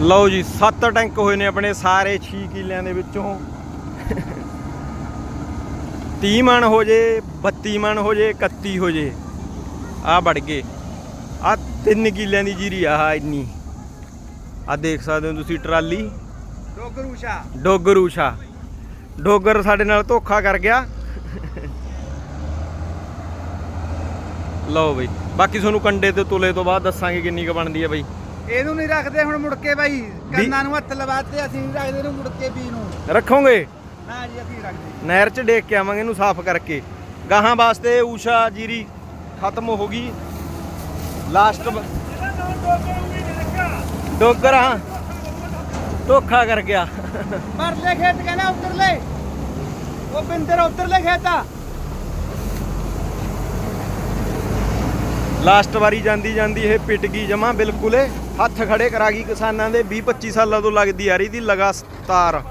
ਲਓ ਜੀ 7 ਟੈਂਕ ਹੋਏ ਨੇ ਆਪਣੇ ਸਾਰੇ 6 ਕਿੱਲਿਆਂ ਦੇ ਵਿੱਚੋਂ। 30 ਮਣ ਹੋ ਜੇ 32 ਮਣ ਹੋ ਜੇ 31 ਹੋ ਜੇ। ਆ ਵੜ ਗਏ। ਆ 3 ਕਿੱਲਿਆਂ ਦੀ ਜੀਰੀ ਆ ਇੰਨੀ। ਆ ਦੇਖ ਸਕਦੇ ਹੋ ਤੁਸੀਂ ਟਰਾਲੀ। ਡੋਗਰੂਸ਼ਾ। ਡੋਗਰ ਊਸ਼ਾ ਡੋਗਰ ਸਾਡੇ ਨਾਲ ਧੋਖਾ ਕਰ ਗਿਆ। ਲਓ ਬਈ ਬਾਕੀ ਤੁਹਾਨੂੰ ਕੰਡੇ ਤੇ ਤੁਲੇ ਤੋਂ ਬਾਅਦ ਦੱਸਾਂਗੇ ਕਿੰਨੀ ਕ ਬਣਦੀ ਹੈ ਬਈ। ਇਹਨੂੰ ਨਹੀਂ ਰੱਖਦੇ ਹੁਣ ਮੁੜ ਕੇ ਬਾਈ ਕੰਨਾਂ ਨੂੰ ਹੱਥ ਲਵਾਤੇ ਅਸੀਂ ਨਹੀਂ ਰੱਖਦੇ ਇਹਨੂੰ ਮੁੜ ਕੇ ਵੀ ਨੂੰ। ਰੱਖੋਗੇ? ਨਾ ਜੀ ਅਸੀਂ ਰੱਖਦੇ। ਨਹਿਰ 'ਚ ਡੇਕ ਕੇ ਆਵਾਂਗੇ ਇਹਨੂੰ ਸਾਫ਼ ਕਰਕੇ। ਗਾਹਾਂ ਵਾਸਤੇ ਊਸ਼ਾ ਜੀਰੀ ਖਤਮ ਹੋ ਗਈ। ਲਾਸਟ ਡੋਗਰ ਹਾਂ ਧੋਖਾ ਕਰ ਗਿਆ। ਪਰਲੇ ਖੇਤ ਕਹਿੰਦਾ ਉਤਰਲੇ। ਉਹ ਬਿੰਦਰ ਉਤਰਲੇ ਖੇਤਾ ਲਾਸਟ ਵਾਰੀ ਜਾਂਦੀ ਜਾਂਦੀ ਇਹ ਪਿਟ ਗਈ ਜਮਾ ਬਿਲਕੁਲ। ਏ। ਹੱਥ ਖੜੇ ਕਰਾ ਗਈ ਕਿਸਾਨਾਂ ਦੇ 20 25 ਸਾਲਾਂ ਤੋਂ ਲੱਗਦੀ ਆ ਰਹੀ ਦੀ ਲਗਾਤਾਰ।